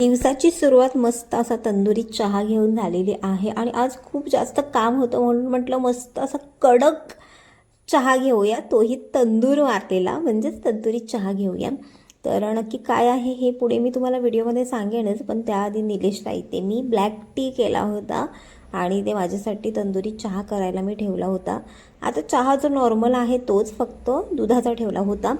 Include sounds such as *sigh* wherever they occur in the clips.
दिवसाची सुरुवात मस्त असा तंदुरी चहा घेऊन झालेली आहे आणि आज खूप जास्त काम होतं म्हणून म्हटलं मस्त असा कडक चहा घेऊया. तोही तंदूर मारलेला म्हणजेच तंदुरी चहा घेऊया. तर नक्की काय आहे हे पुढे मी तुम्हाला व्हिडिओमध्ये सांगेनच पण त्याआधी निलेशला इथे मी ब्लॅक टी केला होता आणि ते माझ्यासाठी तंदुरी चहा करायला मी ठेवला होता. आता चहा जो नॉर्मल आहे तोच फक्त दुधाचा ठेवला होता.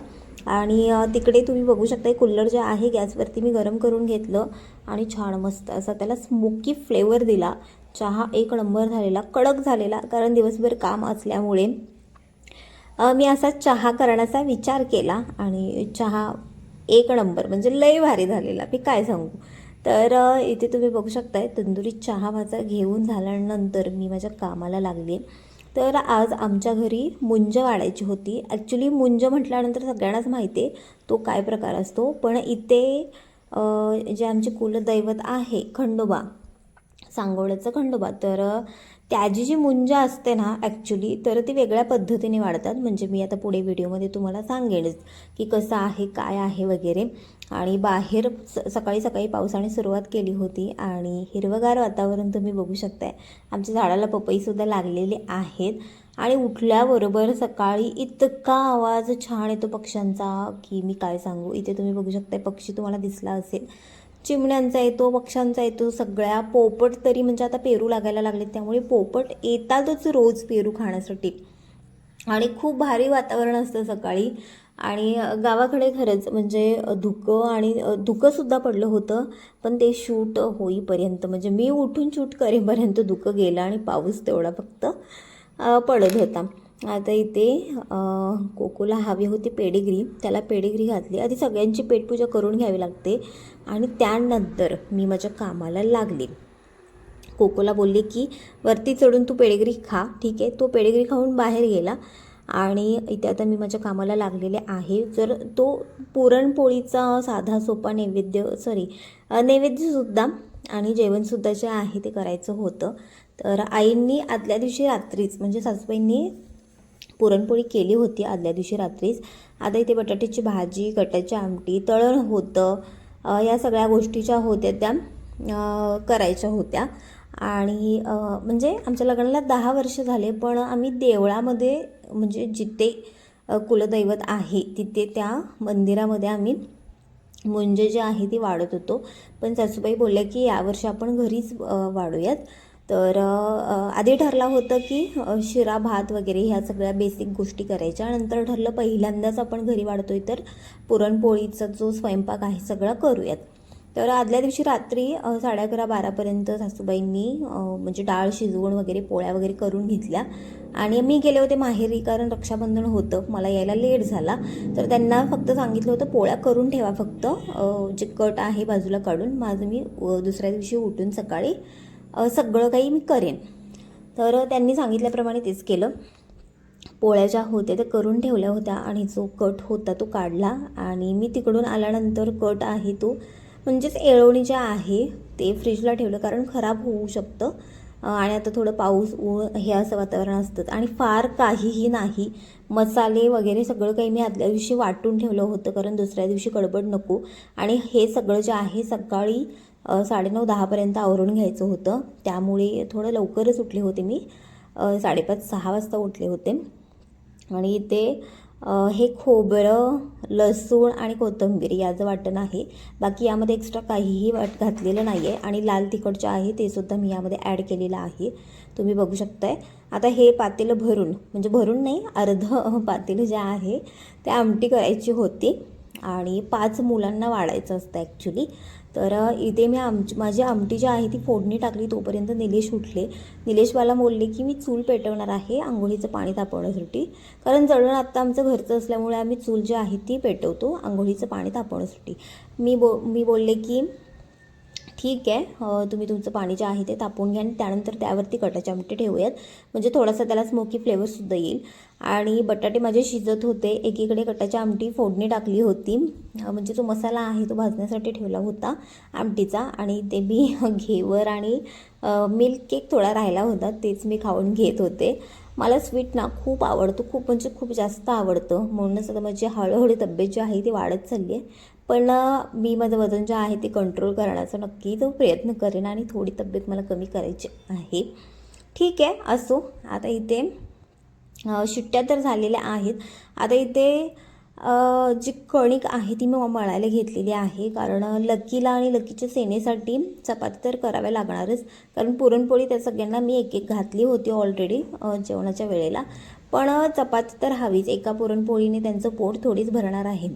आणि तिकडे तुम्ही बघू शकता कुल्लर जे आहे गॅसवरती मी गरम करून घेतलं आणि छान मस्त असा त्याला स्मोकी फ्लेवर दिला. चहा एक नंबर झालेला कडक झालेला कारण दिवसभर काम असल्यामुळे. मी असा चहा करण्याचा विचार केला आणि चहा एक नंबर म्हणजे लय भारी झालेला मी काय सांगू? तर इथे तुम्ही बघू शकताय तंदुरी चहा माझा घेऊन झाल्यानंतर मी माझ्या कामाला लागले तर आज आमच्या घरी मुंज वाढायची होती. ॲक्च्युली मुंज म्हटल्यानंतर सगळ्यांनाच माहिती आहे तो काय प्रकार असतो. पण इथे जे आमचे कुलदैवत आहे खंडोबा सांगोड्याचं खंडोबा तर त्याची जी मुंज असते ना ॲक्च्युली तर ती वेगळ्या पद्धतीने वाढतात. म्हणजे मी आता पुढे व्हिडिओमध्ये तुम्हाला सांगेनच की कसं आहे काय आहे वगैरे. आणि बाहेर स सकाळी सकाळी पावसाने सुरुवात केली होती आणि हिरवगार वातावरण तुम्ही बघू शकताय. आमच्या झाडाला पपईसुद्धा लागलेले आहेत आणि उठल्याबरोबर सकाळी इतका आवाज छान येतो पक्ष्यांचा की मी काय सांगू? इथे तुम्ही बघू शकताय पक्षी तुम्हाला दिसला असेल. चिमण्यांचा येतो पक्ष्यांचा येतो सगळ्या पोपट तरी म्हणजे आता पेरू लागायला लागले त्यामुळे पोपट येतातच रोज पेरू खाण्यासाठी. आणि खूप भारी वातावरण असतं सकाळी. आणि गावाकडे खरंच म्हणजे धुकं आणि धुकंसुद्धा पडलं होतं पण ते शूट होईपर्यंत म्हणजे मी उठून शूट करेपर्यंत धुकं गेलं आणि पाऊस तेवढा फक्त पडत होता. आता इथे कोकोला हवी होती पेडिग्री त्याला पेडिग्री घातली. आधी सगळ्यांची पेटपूजा करून घ्यावी लागते आणि त्यानंतर मी माझ्या कामाला लागले. कोकोला बोलले की वरती चढून तू पेडिग्री खा ठीक आहे? तो पेडिग्री खाऊन बाहेर गेला. आणि इथे आता मी माझ्या कामाला लागलेले आहे. जर तो पुरणपोळीचा साधा सोपा नैवेद्य सॉरी नैवेद्यसुद्धा आणि जेवणसुद्धा जे आहे ते करायचं होतं. तर आईंनी आदल्या दिवशी रात्रीच म्हणजे सासूबाईंनी पुरणपोळी केली होती आदल्या दिवशी रात्रीच. आता इथे बटाट्याची भाजी गटाची आमटी तळण होतं. या सगळ्या गोष्टीच्या होत्या त्या करायच्या होत्या. आणि म्हणजे आमच्या लग्नाला दहा वर्ष झाले पण आम्ही देवळामध्ये म्हणजे जिथे कुलदैवत आहे तिथे त्या मंदिरामध्ये आम्ही मुंजे जी आहे ती वाढत होतो. पण सासूबाई बोलल्या की यावर्षी आपण घरीच वाढूयात. तर आधी ठरला होतं की शिरा भात वगैरे ह्या सगळ्या बेसिक गोष्टी करायच्या. नंतर ठरलं पहिल्यांदाच आपण घरी वाढतोय तर पुरणपोळीचा जो स्वयंपाक आहे सगळा करूयात. तर आदल्या दिवशी रात्री साडे अकरा बारापर्यंत सासूबाईंनी म्हणजे डाळ शिजवून वगैरे पोळ्या वगैरे करून घेतल्या. आणि मी गेले होते माहेरी कारण रक्षाबंधन होतं मला यायला लेट झाला. तर त्यांना फक्त सांगितलं होतं पोळ्या करून ठेवा फक्त जे कट आहे बाजूला काढून माझं मी दुसऱ्या दिवशी उठून सकाळी सगळं काही मी करेन. तर त्यांनी सांगितल्याप्रमाणे तेच केलं. पोळ्या ज्या होत्या त्या करून ठेवल्या होत्या आणि जो कट होता तो काढला. आणि मी तिकडून आल्यानंतर कट आहे तो म्हणजेच एळवणी जे आहे ते फ्रीजला ठेवलं कारण खराब होऊ शकतं. आणि आता थोडं पाऊस ऊन हे असं वातावरण असतं. आणि फार काहीही नाही. मसाले वगैरे सगळं काही मी आदल्या दिवशी वाटून ठेवलं होतं कारण दुसऱ्या दिवशी गडबड नको. आणि हे सगळं जे आहे सकाळी साडेनऊ दहापर्यंत आवरून घ्यायचं होतं. त्यामुळे थोडं लवकरच उठले होते मी. साडेपाच सहा वाजता उठले होते. आणि इथे हे खोबरं लसूण आणि कोथिंबीर याचं वाटण आहे. बाकी यामध्ये एक्स्ट्रा काहीही वाट घातलेलं नाही आहे आणि लाल तिखट जे आहे ते सुद्धा मी यामध्ये ॲड केलेलं आहे. तुम्ही बघू शकताय. आता हे पातेलं भरून म्हणजे भरून नाही अर्ध *laughs* पातेलं जे आहे ते आमटी करायची होती आणि पाच मुलांना वाढायचं असतं ॲक्च्युली तर इथे मी आमची माझी आमटी जी आहे ती फोडणी टाकली तोपर्यंत निलेश उठले. निलेश मला बोलले की मी चूल पेटवणार आहे आंघोळीचं पाणी तापवण्यासाठी. कारण जळण आत्ता आमचं घरचं असल्यामुळे आम्ही चूल जी आहे ती पेटवतो आंघोळीचं पाणी तापवण्यासाठी. मी बो मी बोलले की ठीक आहे. तुम्ही तुमचं पाणी जे आहे ते तापवून घ्या आणि त्यानंतर त्यावरती कटाचे आमटे ठेवूयात. म्हणजे थोडासा त्याला स्मोकी फ्लेवरसुद्धा येईल. आणि बटाटे माझे शिजत होते. एकीकडे कटाची आमटी फोडणी टाकली होती. म्हणजे जो मसाला आहे तो भाजण्यासाठी ठेवला होता आमटीचा. आणि ते मी *laughs* घेवर आणि मिल्क केक थोडा राहिला होता. तेच मी खाऊन घेत होते. मला स्वीट ना खूप आवडतं. खूप म्हणजे खूप जास्त आवडतं. म्हणूनच आता माझी हळूहळू तब्येत जी आहे ती वाढत चालली आहे. पण मी माझं वजन जे आहे ते कंट्रोल करण्याचा नक्की तो प्रयत्न करेन आणि थोडी तब्येत मला कमी करायची आहे. ठीक आहे असो. आता इथे सुट्ट्या तर झालेल्या आहेत. आता इथे जी कणिक आहे ती मी मळायला घेतलेली आहे. कारण लकीला आणि लकीच्या सेनेसाठी चपाती तर कराव्या लागणारच. कारण पुरणपोळी त्या सगळ्यांना मी एक एक घातली होती ऑलरेडी जेवणाच्या वेळेला. पण चपाती तर हवीच. एका पुरणपोळीने त्यांचं पोट थोडीच भरणार आहे.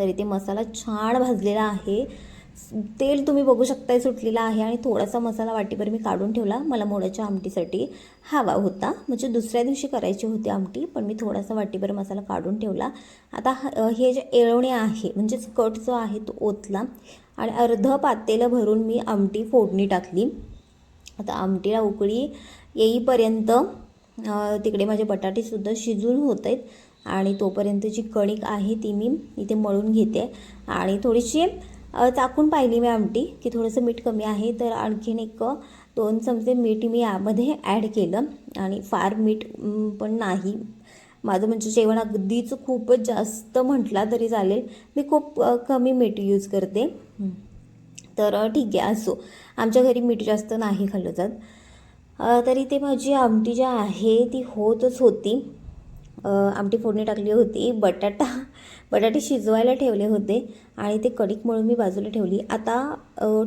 तर इथे मसाला छान भाजलेला आहे. तेल तुम्ही बघू शकताय सुटलेलं आहे आणि थोडासा मसाला वाटीभर मी काढून ठेवला मला मोडाच्या आमटीसाठी. हवा होता म्हणजे दुसऱ्या दिवशी करायची होती आमटी पण मी थोडासा वाटीभर मसाला काढून ठेवला. आता ह- हे जे एळवणे आहे म्हणजेच कट जो आहे तो ओतला आणि अर्ध पातेलं भरून मी आमटी फोडणी टाकली. आता आमटीला उकळी येईपर्यंत तिकडे माझे बटाटेसुद्धा शिजून होत आहेत. आणि तोपर्यंत जी कणिक आहे ती मी इथे मळून घेते. आणि थोडीशी चाकून पाहिली मी आमटी की थोडंसं मीठ कमी आहे तर आणखीन एक दोन चमचे मीठ मी यामध्ये ॲड केलं. आणि फार मीठ पण नाही. माझं म्हणजे जेवण अगदीच खूपच जास्त म्हटला तरी चालेल. मी खूप कमी मीठ यूज करते. तर ठीक आहे असो. आमच्या घरी मीठ जास्त नाही खाल्लं जात. तरी ते माझी आमटी जी आहे ती होतच होती. आमटी फोडणी टाकली होती बटाटा बटाटे शिजवायला ठेवले होते आणि ते कणिक मळून मी बाजूला ठेवली. आता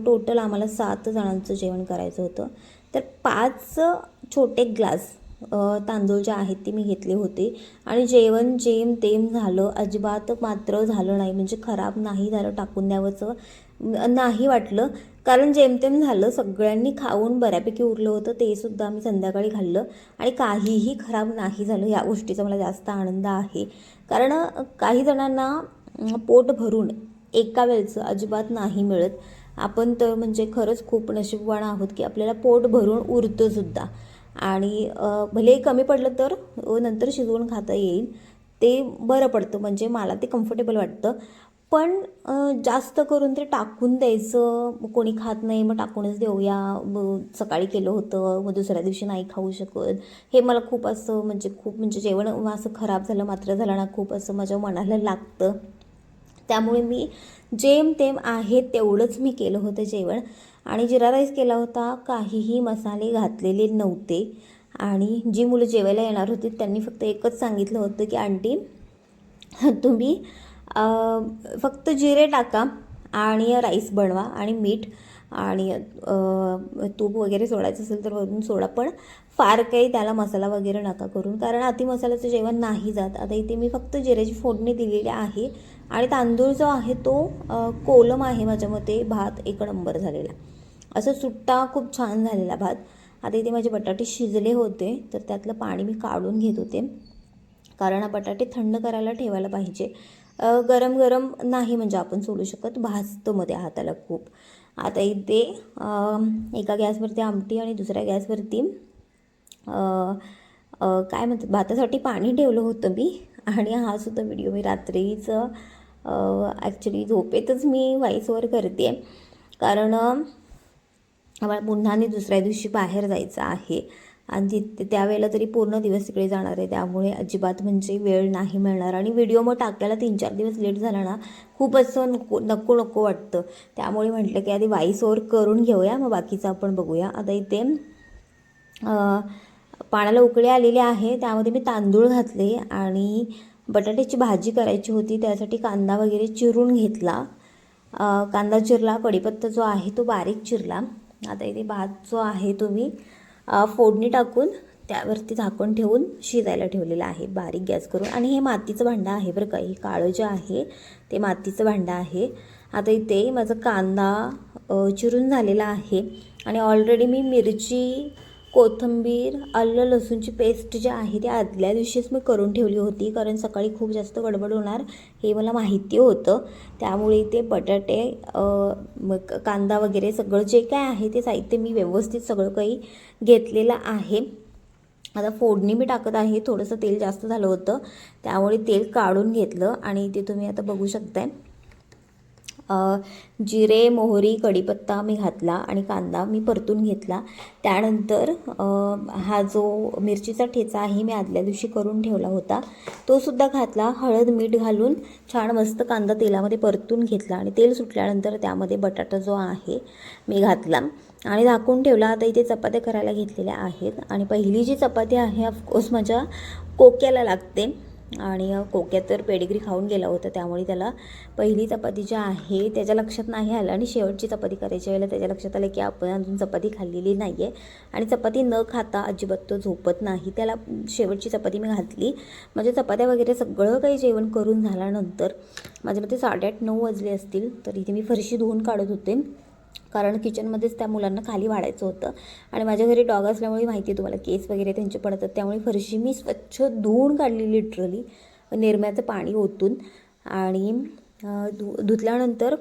टोटल आम्हाला सात जणांचं जेवण करायचं होतं. तर पाच छोटे ग्लास तांदूळ जे आहेत ते मी घेतले होते. आणि जेवण जेम तेम झालं अजिबात मात्र झालं नाही. म्हणजे खराब नाही झालं टाकून द्यावंचं नाही वाटलं. कारण जेमतेम झालं सगळ्यांनी खाऊन बऱ्यापैकी उरलं होतं ते सुद्धा आम्ही संध्याकाळी खाल्लं आणि काहीही खराब नाही झालं. या गोष्टीचा मला जास्त आनंद आहे. कारण काही जणांना पोट भरून एका वेळचं अजिबात नाही मिळत. आपण तर म्हणजे खरंच खूप नशीबवान आहोत की आपल्याला पोट भरून उरतं सुद्धा. आणि भले कमी पडलं तर नंतर शिजवून खाता येईल. ते बरं पडतं. म्हणजे मला ते कम्फर्टेबल वाटतं. पण जास्त करून ते टाकून द्यायचं. मग कोणी खात नाही मग टाकूनच देऊया. सकाळी केलं होतं मग दुसऱ्या दिवशी नाही खाऊ शकत. हे मला खूप असं म्हणजे खूप म्हणजे जेवण असं खराब झालं मात्र झालं ना खूप असं माझ्या मनाला लागतं. त्यामुळे मी जेम तेम आहे तेवढंच मी केलं होतं जेवण. आणि जिरा राईस केला होता काहीही मसाले घातलेले नव्हते. आणि जी मुलं जेवायला येणार होती त्यांनी फक्त एकच सांगितलं होतं की आंटी तुम्ही फक्त जिरे टाका आणि राईस बनवा आणि मीठ आणि तूप वगैरे सोडायचं असेल तर वरून सोडा पण फार काही त्याला मसाला वगैरे नका करून कारण अति मसाल्याचं जेवण नाही जात. आता इथे मी फक्त जिऱ्याची फोडणी दिलेली आहे आणि तांदूळ जो आहे तो कोलम आहे माझ्या मते भात एक नंबर झालेला. असं सुट्टा खूप छान झालेला भात. आता इथे माझे बटाटे शिजले होते तर त्यातलं पाणी मी काढून घेत होते. कारण हा बटाटे थंड करायला ठेवायला पाहिजे. गरम गरम नाही म्हणजे आपण सोडू शकत. भाजतो मध्ये हाताला खूप. आता इथे एका गॅसवरती आमटी आणि दुसऱ्या गॅसवरती काय म्हणतात भातासाठी पाणी ठेवलं होतं मी. आणि हा सुद्धा व्हिडिओ मी रात्रीच ॲक्च्युली झोपेतच मी वाईसवर करते. कारण मला आम्हाला पुन्हा आणि दुसऱ्या दिवशी बाहेर जायचं आहे. आणि ते त्यावेळेला तरी पूर्ण दिवस तिकडे जाणार आहे. त्यामुळे अजिबात म्हणजे वेळ नाही मिळणार. आणि व्हिडिओ मग टाकायला तीन चार दिवस लेट झाला ना खूप असं नको नको नको वाटतं. त्यामुळे म्हटलं की आधी वाईस ओवर करून घेऊया मग बाकीचं आपण बघूया. आता इथे पाण्याला उकळी आलेली आहे. त्यामध्ये मी तांदूळ घातले आणि बटाट्याची भाजी करायची होती. त्यासाठी कांदा वगैरे चिरून घेतला. कांदा चिरला कढीपत्ता जो आहे तो बारीक चिरला. आता इथे भात जो आहे तुम्ही फोडणी टाकून त्यावरती झाकण ठेवून शिजायला ठेवलेलं आहे. बारीक गॅस करून. आणि हे मातीचं भांडं आहे बरं का. हे काळं जे आहे ते मातीचं भांडं आहे. आता इथे माझा कांदा चिरून झालेला आहे. आणि ऑलरेडी मी मिरची कोथिंबीर आलं लसूणची पेस्ट जी आहे ती आदल्या दिवशीच मी करून ठेवली होती. कारण सकाळी खूप जास्त गडबड होणार हे मला माहिती होतं. त्यामुळे ते बटाटे कांदा वगैरे सगळं जे काय आहे ते साहित्य मी व्यवस्थित सगळं काही घेतलेलं आहे. आता फोडणी मी टाकत आहे. थोडंसं तेल जास्त झालं होतं. त्यामुळे तेल काढून घेतलं आणि ते तुम्ही आता बघू शकताय. जिरे मोहरी कढीपत्ता मी घातला आणि कांदा मी परतून घेतला. त्यानंतर हा जो मिरचीचा ठेचा आहे मी आदल्या दिवशी करून ठेवला होता. तो सुद्धा घातला हळद मीठ घालून छान मस्त कांदा तेलामध्ये परतून घेतला आणि तेल सुटल्यानंतर त्यामध्ये बटाटा जो आहे मी घातला. आणि झाकून ठेवला. आता इथे चपात्या करायला घेतलेल्या आहेत. आणि पहिली जी चपाती आहे ऑफकोर्स माझ्या कोक्याला लागते. आणि कोक्यात तर पेडिग्री खाऊन गेला होता त्यामुळे त्याला पहिली चपाती जी आहे त्याच्या लक्षात नाही आलं आणि शेवटची चपाती करायच्या वेळेला त्याच्या लक्षात आलं की आपण अजून चपाती खाल्लेली नाही आहे आणि चपाती न खाता अजिबात तो झोपत नाही. त्याला शेवटची चपाती मी घातली. म्हणजे चपात्या वगैरे सगळं काही जेवण करून झाल्यानंतर माझ्या मते साडेआठ नऊ वाजले असतील तर इथे मी फरशी धुवून काढत होते. कारण किचनमध्येच त्या मुलांना खाली वाढायचं होतं. आणि माझ्या घरी डॉग असल्यामुळे माहिती आहे तुम्हाला केस वगैरे त्यांचे पडतात. त्यामुळे फरशी मी स्वच्छ धुवून काढली लिटरली निरम्याचं पाणी ओतून. आणि धु धुतल्यानंतर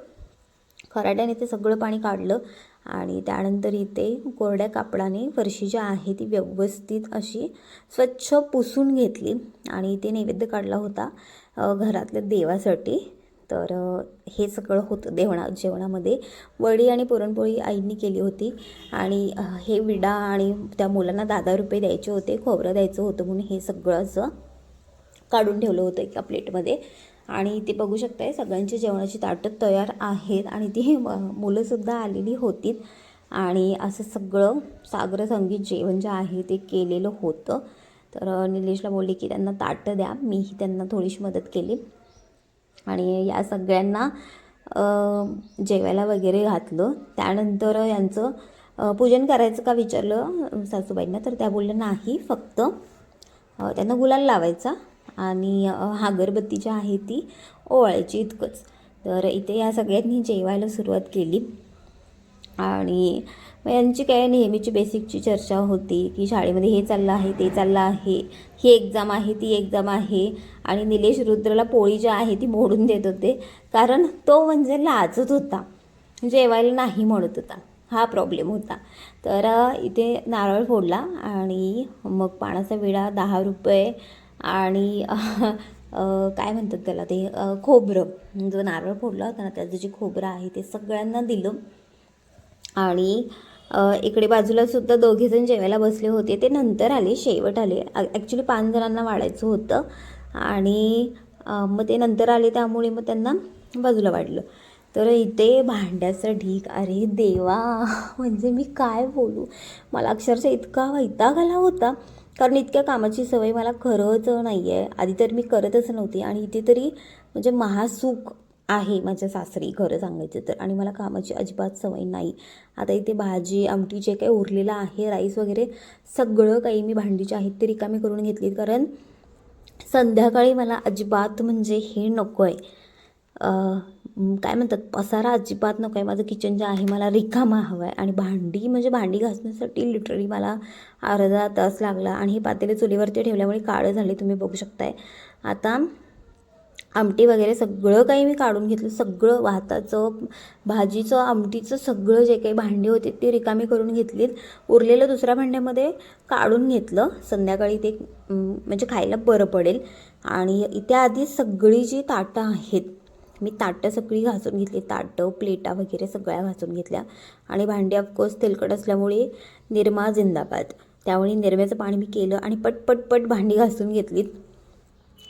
खराट्याने ते सगळं पाणी काढलं. आणि त्यानंतर इथे कोरड्या कापडाने फरशी जी आहे ती व्यवस्थित अशी स्वच्छ पुसून घेतली. आणि इथे नैवेद्य काढला होता घरातल्या देवासाठी. तर हे सगळं होतं देवणा जेवणामध्ये. वडी आणि पुरणपोळी आईंनी केली होती. आणि हे विडा आणि त्या मुलांना दहा दहा रुपये द्यायचे होते खोबरं द्यायचं होतं म्हणून हे सगळं असं काढून ठेवलं होतं एका प्लेटमध्ये. आणि ते बघू शकताय सगळ्यांची जेवणाची ताटं तयार आहेत आणि ती मुलंसुद्धा आलेली होती आणि असं सगळं सागर संगीत जेवण जे आहे ते केलेलं होतं. तर निलेशला बोलले की त्यांना ताटं द्या मीही त्यांना थोडीशी मदत केली. आणि या सगळ्यांना जेवायला वगैरे घातलं. त्यानंतर यांचं पूजन करायचं का विचारलं सासूबाईंना तर त्या बोलल्या नाही फक्त त्यांना गुलाल लावायचा आणि हा अगरबत्ती जी आहे ती ओवाळायची इतकंच. तर इथे या सगळ्यांनी जेवायला सुरुवात केली. आणि मग यांची काय नेहमीची बेसिकची चर्चा होती की शाळेमध्ये हे चाललं आहे ते चाललं आहे ही एक्झाम आहे ती एक्झाम आहे. आणि निलेश रुद्रला पोळी जी आहे ती मोडून देत होते. कारण तो म्हणजे लाजत होता. जेवायला नाही म्हणत होता. हा प्रॉब्लेम होता. तर इथे नारळ फोडला आणि मग पाण्याचा विडा दहा रुपये आणि काय म्हणतात त्याला ते खोबरं. जो नारळ फोडला होता ना त्याचं जे खोबरं आहे ते सगळ्यांना दिलं. आणि इकडे बाजूला सुद्धा दोघेजण जेवायला बसले होते. ते नंतर आले शेवट आले. ॲक्च्युली पाच जणांना वाढायचं होतं आणि मग ते नंतर आले त्यामुळे मग त्यांना बाजूला वाढलं. तर इथे भांड्याचं ढीक अरे देवा *laughs* म्हणजे मी काय बोलू? मला अक्षरशः इतका वैताग आला होता. कारण इतक्या कामाची सवय मला खरंच नाही आहे आधी तर मी करतच नव्हती आणि इथे तरी म्हणजे महासुख आहे माझ्या सासरी खरं सांगायचं तर. आणि मला कामाची अजिबात सवय नाही. आता इथे भाजी आमटी जे काही उरलेलं आहे राईस वगैरे सगळं काही मी भांडी जी आहेत ते रिकामी करून घेतली कारण संध्याकाळी मला अजिबात म्हणजे हे नको आहे काय म्हणतात पसारा अजिबात नको आहे माझं किचन जे आहे मला रिकामा हवं आहे आणि भांडी म्हणजे भांडी घासण्यासाठी लिटरली मला अर्धा तास लागला. आणि हे पातेले चुलीवरती ठेवल्यामुळे काळं झाले तुम्ही बघू शकताय. आता आमटी वगैरे सगळं काही मी काढून घेतलं. सगळं भाताचं भाजीचं आमटीचं सगळं जे काही भांडी होते ते रिकामी करून घेतलीत. उरलेलं दुसऱ्या भांड्यामध्ये काढून घेतलं. संध्याकाळी ते म्हणजे खायला बरं पडेल. आणि इथे आधी सगळी जी ताटं आहेत मी ताटं सगळी घासून घेतली. ताटं प्लेटा वगैरे सगळ्या घासून घेतल्या. आणि भांडी ऑफकोर्स तेलकट असल्यामुळे निरमा जिंदाबाद. त्यामुळे निरम्याचं पाणी मी केलं आणि पट पट पट भांडी घासून घेतलीत.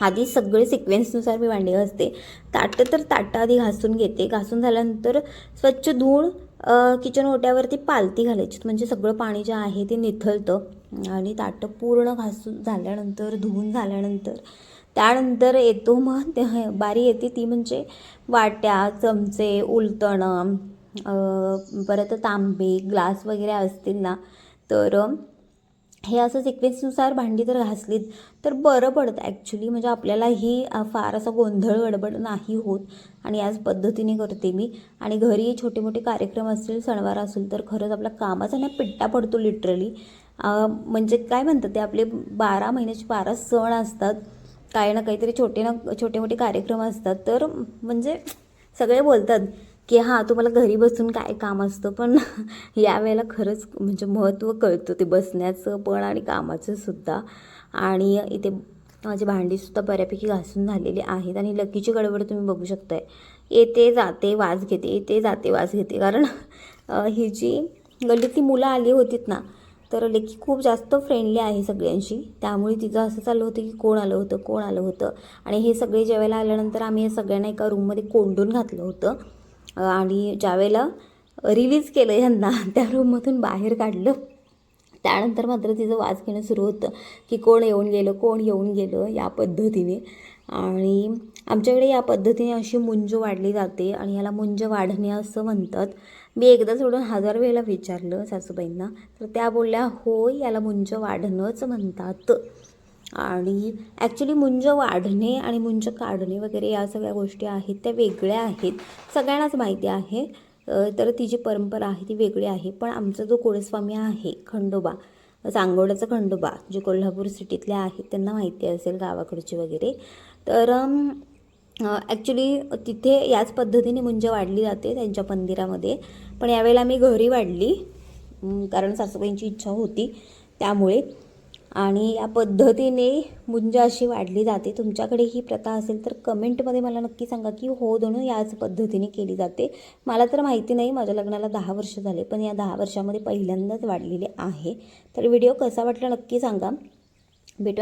आधी सगळे सिक्वेन्सनुसार मी भांडी घासते. ताटं तर ताटं आधी घासून घेते. घासून झाल्यानंतर स्वच्छ धुवून किचन ओट्यावरती पालती घालायची. म्हणजे सगळं पाणी जे आहे ते निथळतं. आणि ताटं पूर्ण घासून झाल्यानंतर धुवून झाल्यानंतर त्यानंतर येतो मग ते बारी येते ती म्हणजे वाट्या चमचे उलतणं परत तांबे ग्लास वगैरे असतील ना तर हे असं सिक्वेन्सनुसार भांडी जर घासलीत तर बरं पडतं. ॲक्च्युली म्हणजे आपल्यालाही फार असा गोंधळ गडबड नाही होत. आणि याच पद्धतीने करते मी. आणि घरी छोटे मोठे कार्यक्रम असतील सणवार असेल तर खरंच आपला कामाचा ना पिट्टा पडतो लिटरली म्हणजे काय म्हणतात ते आपले बारा महिन्याचे बारा सण असतात. काही ना काहीतरी छोटे ना छोटे मोठे कार्यक्रम असतात. तर म्हणजे सगळे बोलतात. की हां तुम्हाला घरी बसून काय काम असतं? पण *laughs* यावेळेला खरंच म्हणजे महत्त्व कळतं ते बसण्याचं पण आणि कामाचं सुद्धा. आणि इथे माझी भांडीसुद्धा बऱ्यापैकी घासून झालेली आहेत आणि लकीची गडबड तुम्ही बघू शकताय. येते जाते वाज घेते येते जाते वाज घेते. कारण ही जी गल्लीतली मुलं आली होतीत ना तर लेकी खूप जास्त फ्रेंडली आहे सगळ्यांशी. त्यामुळे तिचं असं चाललं होतं की कोण आलं होतं कोण आलं होतं? आणि हे सगळे जेवायला आल्यानंतर आम्ही हे सगळ्यांना एका रूममध्ये कोंडून घातलं होतं. आणि ज्यावेळेला रिलीज केलं यांना त्या रूममधून बाहेर काढलं. त्यानंतर मात्र तिचं वाच घेणं सुरू होतं की कोण येऊन गेलं कोण येऊन गेलं या पद्धतीने. आणि आमच्याकडे या पद्धतीने अशी मुंज वाढली जाते आणि याला मुंज वाढणे असं म्हणतात. मी एकदा सोडून हजार वेळेला विचारलं सासूबाईंना तर त्या बोलल्या हो याला मुंज वाढणंच म्हणतात. आणि ॲक्च्युली मुंज वाढणे आणि मुंज काढणे वगैरे या सगळ्या गोष्टी आहेत त्या वेगळ्या आहेत. सगळ्यांनाच माहिती आहे. तर ती जी परंपरा आहे ती वेगळी आहे. पण आमचा जो कुळस्वामी आहे खंडोबा सांगोड्याचा खंडोबा जे कोल्हापूर सिटीतले आहेत त्यांना माहिती असेल गावाकडची वगैरे. तर ॲक्च्युली तिथे याच पद्धतीने मुंज वाढली जाते त्यांच्या मंदिरामध्ये. पण यावेळेला मी घरी वाढली कारण सासूबाईंची इच्छा होती त्यामुळे. आणि या पद्धतीने मुंज अशी वाढली जाते. तुमच्याकडे ही प्रथा असेल तर कमेंटमध्ये मला नक्की सांगा की हो दोन याच पद्धतीने केली जाते. मला तर माहिती नाही माझ्या लग्नाला दहा वर्ष झाले पण या दहा वर्षामध्ये पहिल्यांदाच वाढलेले आहे. तर व्हिडिओ कसा वाटला नक्की सांगा. भेटू